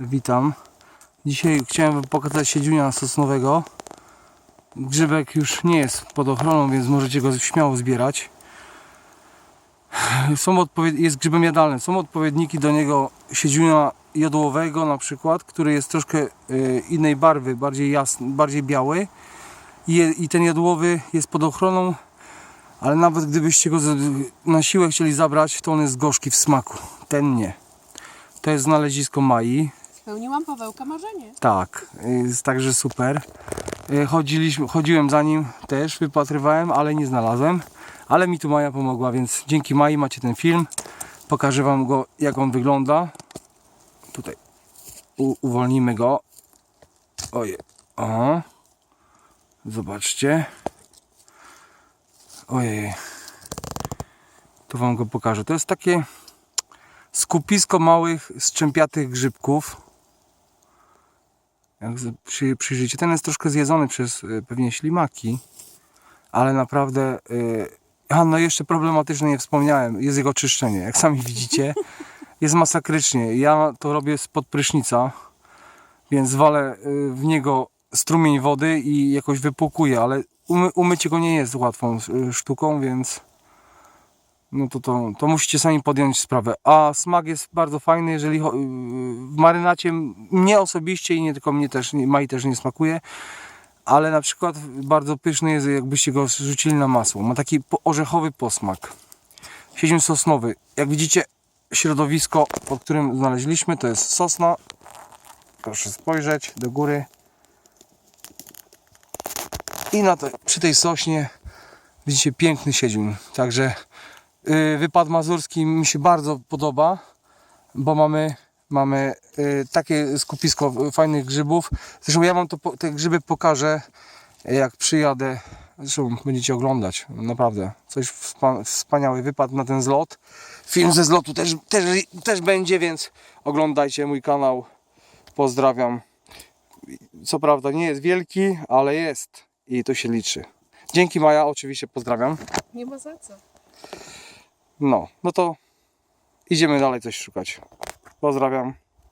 Witam. Dzisiaj chciałem Wam pokazać siedziunia sosnowego. Grzybek już nie jest pod ochroną, więc możecie go śmiało zbierać. Są jest grzybem jadalnym. Są odpowiedniki do niego siedziunia jodłowego na przykład, który jest troszkę y, innej barwy, bardziej jasny, bardziej biały. I, I ten jodłowy jest pod ochroną, ale nawet gdybyście go na siłę chcieli zabrać, to on jest gorzki w smaku. Ten nie. To jest znalezisko Mai. Spełniłam Pawełka marzenie. Tak, jest także super. Y, Chodziliśmy, chodziłem za nim też, wypatrywałem, ale nie znalazłem. Ale mi tu Maja pomogła, więc dzięki Mai macie ten film. Pokażę Wam go, jak on wygląda. Tutaj u, uwolnimy go. Ojej. O. Zobaczcie. Ojej. Tu Wam go pokażę. To jest takie skupisko małych, strzępiatych grzybków. Jak przy, przyjrzycie, ten jest troszkę zjedzony przez y, pewnie ślimaki, ale naprawdę. Y, a no jeszcze problematyczne nie wspomniałem, jest jego czyszczenie. Jak sami widzicie, jest masakrycznie. Ja to robię spod prysznica, więc walę y, w niego strumień wody i jakoś wypłukuję, ale umy, umycie go nie jest łatwą sztuką, więc no to, to, to musicie sami podjąć sprawę. A smak jest bardzo fajny, jeżeli w marynacie mnie osobiście i nie tylko mnie też, Mai też nie smakuje, ale na przykład bardzo pyszny jest jakbyście go rzucili na masło. Ma taki orzechowy posmak. Siedzim sosnowy. Jak widzicie środowisko, pod którym znaleźliśmy to jest sosna. Proszę spojrzeć do góry. I na to, przy tej sośnie widzicie piękny siedziun. Także wypad mazurski mi się bardzo podoba, bo mamy, mamy y, takie skupisko fajnych grzybów. Zresztą ja wam to, te grzyby pokażę, jak przyjadę. Zresztą będziecie oglądać, naprawdę. Coś wspa- wspaniały wypad na ten zlot. Film ze zlotu też, też, też będzie, więc oglądajcie mój kanał. Pozdrawiam. Co prawda nie jest wielki, ale jest i to się liczy. Dzięki Maja, oczywiście pozdrawiam. Nie ma za co. No, no to idziemy dalej coś szukać. Pozdrawiam.